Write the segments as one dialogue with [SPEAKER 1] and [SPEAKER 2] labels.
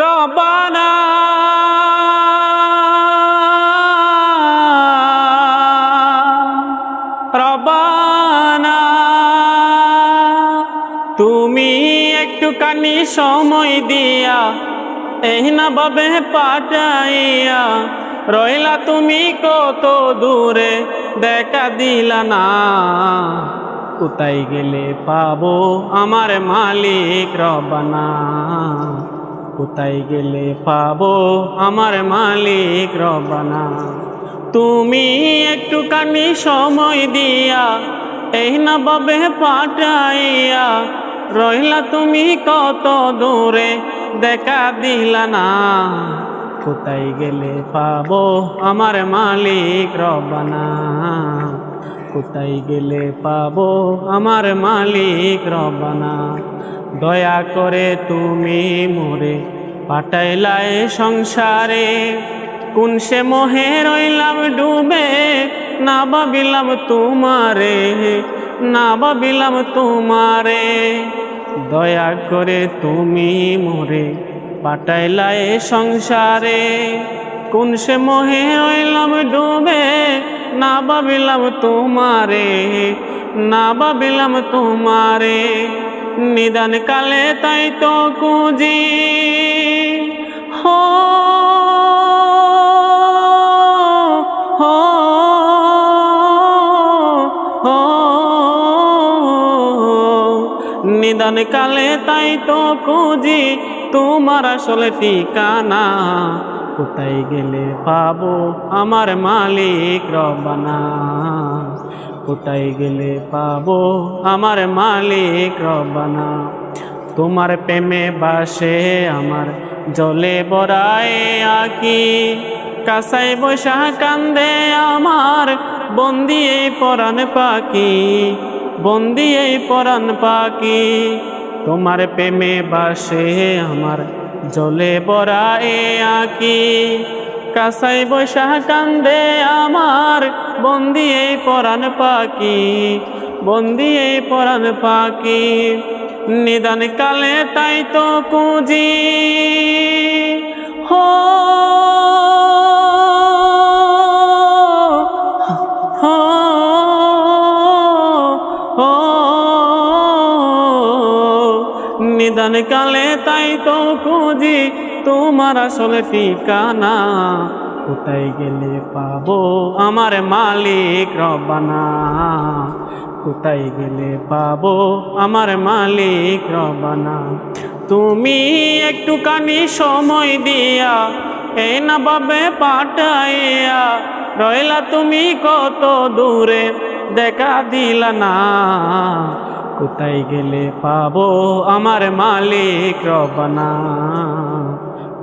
[SPEAKER 1] রবানা। রবানা। তুমি একটুখানি সময় দিয়া এই না বাবে পাঠাইয়া রইলা তুমি কত দূরে, দেখা দিলা না। কোথায় গেলে পাবো আমার মালিক রবানা? কোথায় গেলে পাবো? আমার মালিক রবানা, তুমি একটুখানি সময় দিয়া এই না বাবে পাঠাইয়া রইলা তুমি কত দূরে, দেখা দিলা না। কোথায় গেলে পাবো? আমার মালিক রবানা, কোথায় গেলে পাবো? আমার মালিক রবানা দয়া করে তুমি মোরে পাঠাইলাই সংসারে। কোন সে মোহে রইলাম ডুবে, না ভাবিলাম তোমারে, না ভাবিলাম তোমারে। দয়া করে তুমি মোরে পাঠাইলাই সংসারে। কোন সে মোহে রইলাম ডুবে, না ভাবিলাম তোমারে, না ভাবিলাম তোমারে। নিদান কালে তাই তো কুজি হো নিদান কালে তাই তো খুঁজি। তোমার আসলে ঠিকানা কোথায় গেলে পাবো? আমার মালিক রবানা। কোথায় গেলে পাবো? আমার মালিক রবানা তোমার প্রেমে বাসে আমার জলে বরায় আকি। কাসাই বৈশা কান্দে আমার বন্দি এই পরাণ পাখি বন্দি এই পরাণ পাখি। তোমার প্রেমে বাসে আমার জলে বরায় আকি। কাসাই বৈশা কান্দে আমার। বন্দি এই পরাণ পাখি, বন্দি এই পরাণ পাখি। নিদান কালে তাই তো কুজি হো নিদান কালে তাই তো খুঁজি তোমার আসলে ঠিকানা? কোথায় গেলে পাবো আমার মালিক রবানা? কোথায় গেলে পাবো আমার মালিক রবানা? তুমি একটুখানি সময় দিয়া এই না ভাবে পাঠাইয়া রইলা তুমি কত দূরে, দেখা দিলা না। কোথায় গেলে পাবো আমার মালিক রবানা?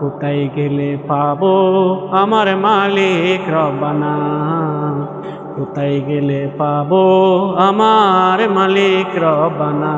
[SPEAKER 1] কোথায় গেলে পাব? আমার মালিক রবানা কোথায় গেলে পাব? আমার মালিক রবানা